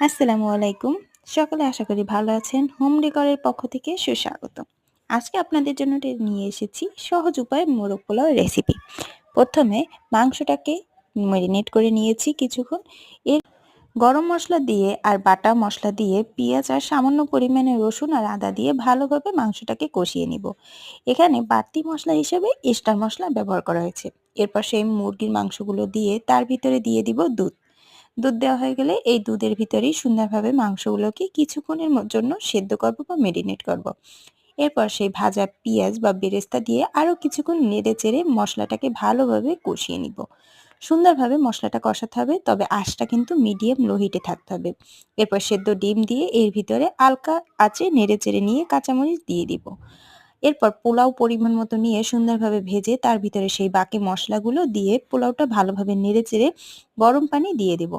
আসসালামু আলাইকুম। সকলে আশা করি ভালো আছেন। হোম ডেকরের পক্ষ থেকে সুস্বাগত। আজকে আপনাদের জন্য নিয়ে এসেছি সহজ উপায়ে মোরগ পোলাও রেসিপি। প্রথমে মাংসটাকে মেরিনেট করে নিয়েছি কিছুক্ষণ। এর গরম মশলা দিয়ে আর বাটা মশলা দিয়ে পেঁয়াজ আর সামান্য পরিমাণে রসুন আর আদা দিয়ে ভালোভাবে মাংসটাকে কষিয়ে নিব। এখানে বাড়তি মশলা হিসেবে স্টার মশলা ব্যবহার করা হয়েছে। এরপর সেই মুরগির মাংসগুলো দিয়ে তার ভিতরে দিয়ে দিব দুধ। দুধ দেওয়া হয়ে গেলে এই দুধের ভিতরেই সুন্দরভাবে মাংসগুলোকে কিছুক্ষণের জন্য সেদ্ধ করব বা মেরিনেট করব। এরপর সেই ভাজা পেঁয়াজ বা বেরেস্তা দিয়ে আরও কিছুক্ষণ নেড়ে চেড়ে মশলাটাকে ভালোভাবে কষিয়ে নিব। সুন্দরভাবে মশলাটা কষাতে হবে, তবে আঁচটা কিন্তু মিডিয়াম লো হিটে থাকতে হবে। এরপর সেদ্ধ ডিম দিয়ে এর ভিতরে আলকা আঁচে নেড়ে চেড়ে নিয়ে কাঁচামরিচ দিয়ে দিব। এরপর পোলাও পরিমাণ মতো নিয়ে সুন্দরভাবে ভেজে তার ভিতরে সেই বাকি মশলাগুলো দিয়ে পোলাওটা ভালোভাবে নেড়ে চেড়ে গরম পানি দিয়ে দেব।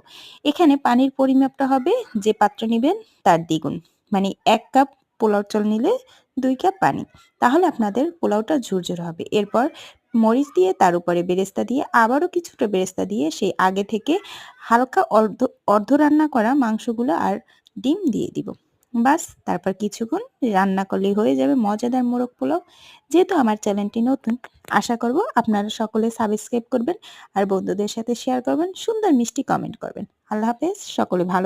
এখানে পানির পরিমাপটা হবে যে পাত্র নেবেন তার দ্বিগুণ। মানে এক কাপ পোলাও চল নিলে দুই কাপ পানি। তাহলে আপনাদের পোলাওটা ঝুরঝুর হবে। এরপর মরিচ দিয়ে তার উপরে বেরেস্তা দিয়ে আবারও কিছুটা বেরেস্তা দিয়ে সেই আগে থেকে হালকা অর্ধ অর্ধ রান্না করা মাংসগুলো আর ডিম দিয়ে দিব। বাস, তারপর কিছুক্ষণ রান্না করলেই হয়ে যাবে মজাদার মোরগ পোলাও। যেহেতু আমার চ্যানেলটি নতুন, আশা করব আপনারা সকলে সাবস্ক্রাইব করবেন আর বন্ধুদের সাথে শেয়ার করবেন, সুন্দর মিষ্টি কমেন্ট করবেন। আল্লাহ হাফেজ, সকলে ভালো